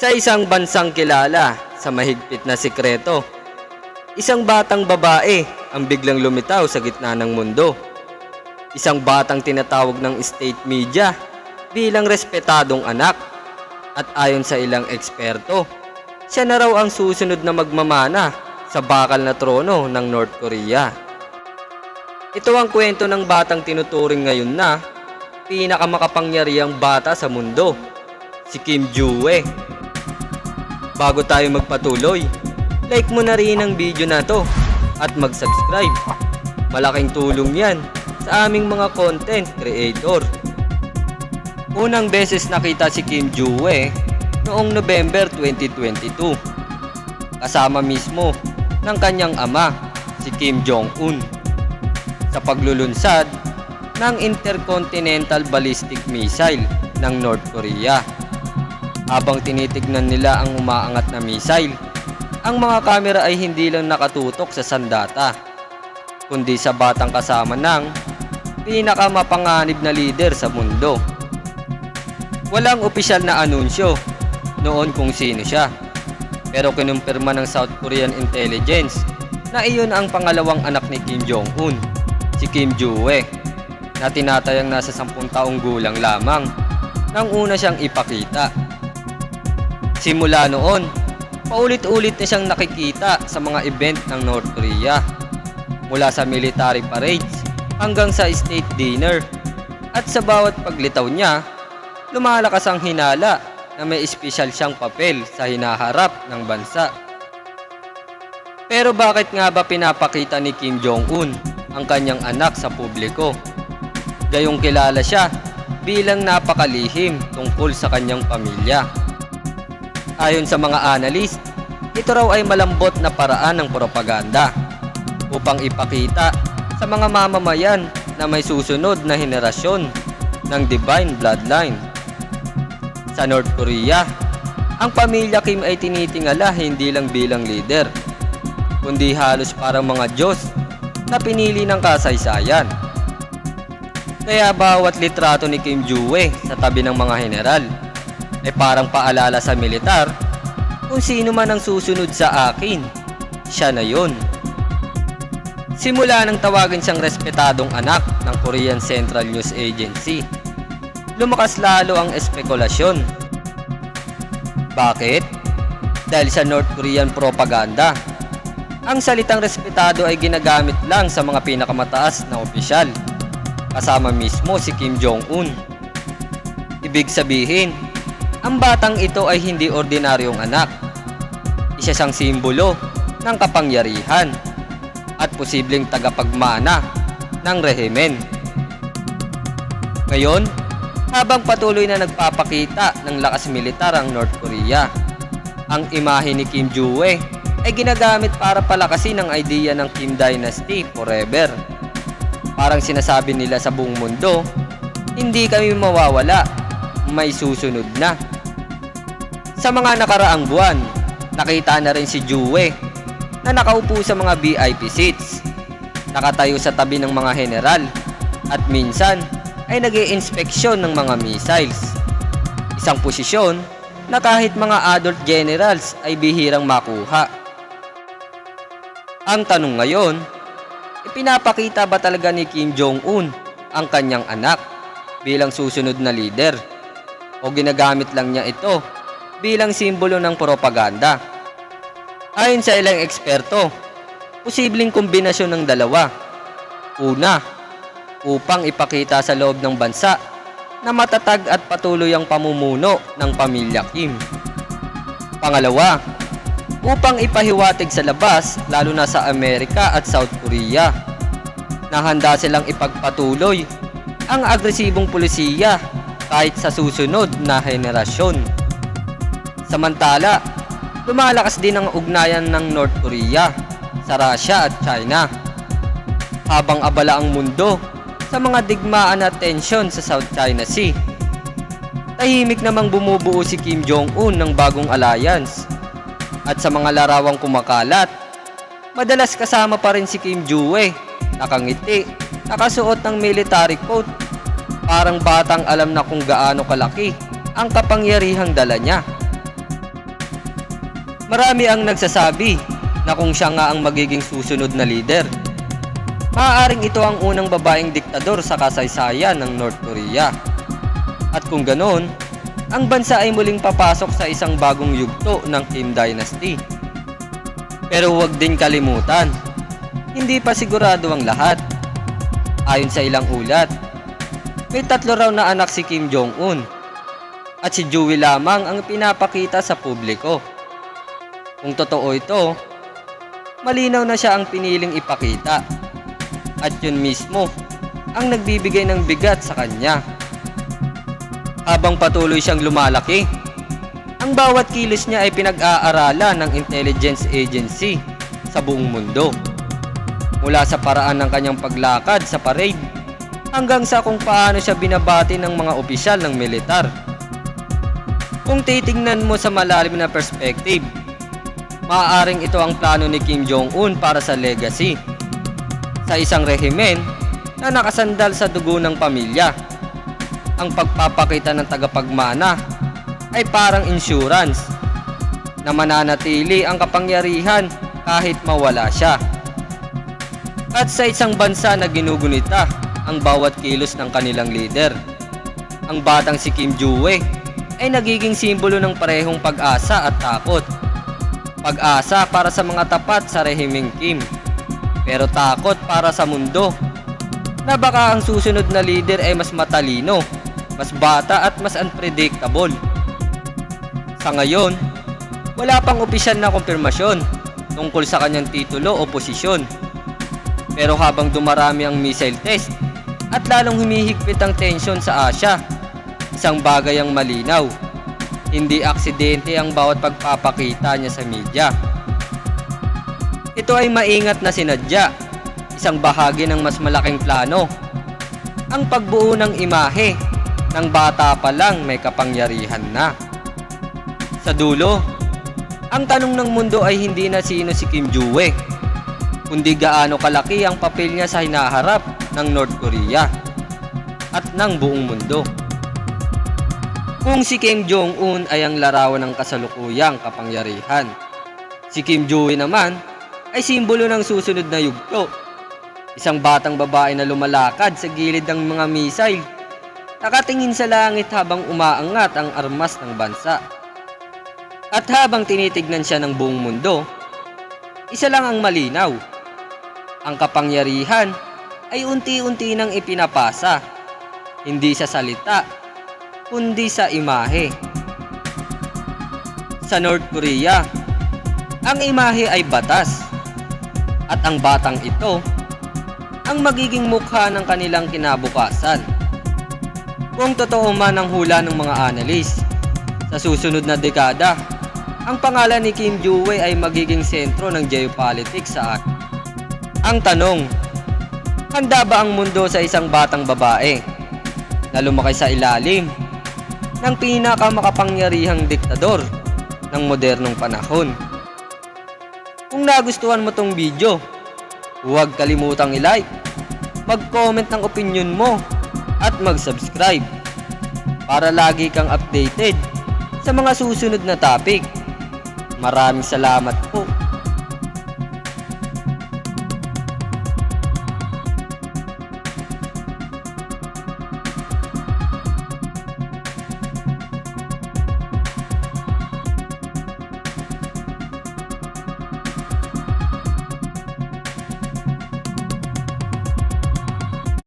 Sa isang bansang kilala sa mahigpit na sikreto, isang batang babae ang biglang lumitaw sa gitna ng mundo. Isang batang tinatawag ng state media bilang respetadong anak at ayon sa ilang eksperto, siya na raw ang susunod na magmamana sa bakal na trono ng North Korea. Ito ang kwento ng batang tinuturing ngayon na pinakamakapangyarihang bata sa mundo, si Kim Jue. Bago tayo magpatuloy, like mo na rin ang video na to at mag-subscribe. Malaking tulong yan sa aming mga content creator. Unang beses nakita si Kim Jue noong November 2022. Kasama mismo ng kanyang ama, si Kim Jong-un. Sa paglulunsad ng Intercontinental Ballistic Missile ng North Korea. Habang tinitignan nila ang umaangat na missile, ang mga kamera ay hindi lang nakatutok sa sandata, kundi sa batang kasama ng pinakamapanganib na leader sa mundo. Walang opisyal na anunsyo noon kung sino siya. Pero kinumpirma ng South Korean intelligence na iyon ang pangalawang anak ni Kim Jong-un, si Kim Jue, na tinatayang nasa 10 taong gulang lamang nang una siyang ipakita. Simula noon, paulit-ulit na siyang nakikita sa mga event ng North Korea. Mula sa military parades hanggang sa state dinner. At sa bawat paglitaw niya, lumalakas ang hinala na may espesyal siyang papel sa hinaharap ng bansa. Pero bakit nga ba pinapakita ni Kim Jong-un ang kanyang anak sa publiko? Gayong kilala siya bilang napakalihim tungkol sa kanyang pamilya. Ayon sa mga analyst, ito raw ay malambot na paraan ng propaganda upang ipakita sa mga mamamayan na may susunod na henerasyon ng divine bloodline. Sa North Korea, ang pamilya Kim ay tinitingala hindi lang bilang leader, kundi halos parang mga Diyos na pinili ng kasaysayan. Kaya bawat litrato ni Kim Jue sa tabi ng mga general ay parang paalala sa militar kung sino man ang susunod sa akin, siya na yon. Simula nang tawagin siyang respetadong anak ng Korean Central News Agency, lumakas lalo ang espekulasyon. Bakit? Dahil sa North Korean propaganda. Ang salitang respetado ay ginagamit lang sa mga pinakamataas na opisyal, kasama mismo si Kim Jong-un. Ibig sabihin, ang batang ito ay hindi ordinaryong anak. Isa siyang simbolo ng kapangyarihan at posibleng tagapagmana ng rehimen. Ngayon, habang patuloy na nagpapakita ng lakas militar ang North Korea, ang imahe ni Kim Jue ay ginagamit para palakasin ang idea ng Kim Dynasty forever. Parang sinasabi nila sa buong mundo, hindi kami mawawala, may susunod na. Sa mga nakaraang buwan, nakita na rin si Jue na nakaupo sa mga VIP seats, nakatayo sa tabi ng mga general, at minsan ay nag inspeksyon ng mga missiles. Isang posisyon na kahit mga adult generals ay bihirang makuha. Ang tanong ngayon, ipinapakita ba talaga ni Kim Jong-un ang kanyang anak bilang susunod na leader? O ginagamit lang niya ito bilang simbolo ng propaganda? Ayon sa ilang eksperto, posibleng kombinasyon ng dalawa. Una, upang ipakita sa loob ng bansa na matatag at patuloy ang pamumuno ng pamilya Kim. Pangalawa, upang ipahiwatig sa labas lalo na sa Amerika at South Korea na handa silang ipagpatuloy ang agresibong pulisiya kahit sa susunod na henerasyon. Samantala, lumalakas din ang ugnayan ng North Korea sa Russia at China habang abala ang mundo sa mga digmaan at tensyon sa South China Sea. Tahimik namang bumubuo si Kim Jong-un ng bagong alliance. At sa mga larawang kumakalat, madalas kasama pa rin si Kim Jue, nakangiti, nakasuot ng military coat. Parang batang alam na kung gaano kalaki ang kapangyarihang dala niya. Marami ang nagsasabi na kung siya nga ang magiging susunod na leader. Maaaring ito ang unang babaeng diktador sa kasaysayan ng North Korea. At kung ganoon, ang bansa ay muling papasok sa isang bagong yugto ng Kim Dynasty. Pero huwag din kalimutan, hindi pa sigurado ang lahat. Ayon sa ilang ulat, may tatlo raw na anak si Kim Jong-un at si Joey lamang ang pinapakita sa publiko. Kung totoo ito, malinaw na siya ang piniling ipakita. At yun mismo ang nagbibigay ng bigat sa kanya. Habang patuloy siyang lumalaki, ang bawat kilos niya ay pinag-aaralan ng intelligence agency sa buong mundo. Mula sa paraan ng kanyang paglakad sa parade hanggang sa kung paano siya binabati ng mga opisyal ng militar. Kung titingnan mo sa malalim na perspective, maaaring ito ang plano ni Kim Jong-un para sa legacy sa isang rehimen na nakasandal sa dugo ng pamilya. Ang pagpapakita ng tagapagmana ay parang insurance na mananatili ang kapangyarihan kahit mawala siya. At sa isang bansa na ginugunita ang bawat kilos ng kanilang leader, ang batang si Kim Jue ay nagiging simbolo ng parehong pag-asa at takot. Pag-asa para sa mga tapat sa rehimeng Kim pero takot para sa mundo na baka ang susunod na leader ay mas matalino, mas bata at mas unpredictable. Sa ngayon, wala pang opisyal na kumpirmasyon tungkol sa kanyang titulo o posisyon. Pero habang dumarami ang missile test at lalong humihigpit ang tensyon sa Asia, isang bagay ang malinaw. Hindi aksidente ang bawat pagpapakita niya sa media. Ito ay maingat na sinadya, isang bahagi ng mas malaking plano. Ang pagbuo ng imahe ng bata pa lang may kapangyarihan na. Sa dulo, ang tanong ng mundo ay hindi na sino si Kim Jue, kundi gaano kalaki ang papel niya sa hinaharap ng North Korea at ng buong mundo. Kung si Kim Jong-un ay ang larawan ng kasalukuyang kapangyarihan, si Kim Jue naman ay simbolo ng susunod na yugto. Isang batang babae na lumalakad sa gilid ng mga missile, nakatingin sa langit habang umaangat ang armas ng bansa. At habang tinitignan siya ng buong mundo, isa lang ang malinaw. Ang kapangyarihan ay unti-unti nang ipinapasa, hindi sa salita, kundi sa imahe. Sa North Korea, ang imahe ay batas at ang batang ito ang magiging mukha ng kanilang kinabukasan. Kung totoo man ang hula ng mga analyst, sa susunod na dekada, ang pangalan ni Kim Jue ay magiging sentro ng geopolitics sa atin. Ang tanong, handa ba ang mundo sa isang batang babae na lumaki sa ilalim ng pinakamakapangyarihang diktador ng modernong panahon? Kung nagustuhan mo tong video, huwag kalimutang i-like, mag-comment ng opinion mo, at mag-subscribe para lagi kang updated sa mga susunod na topic. Maraming salamat po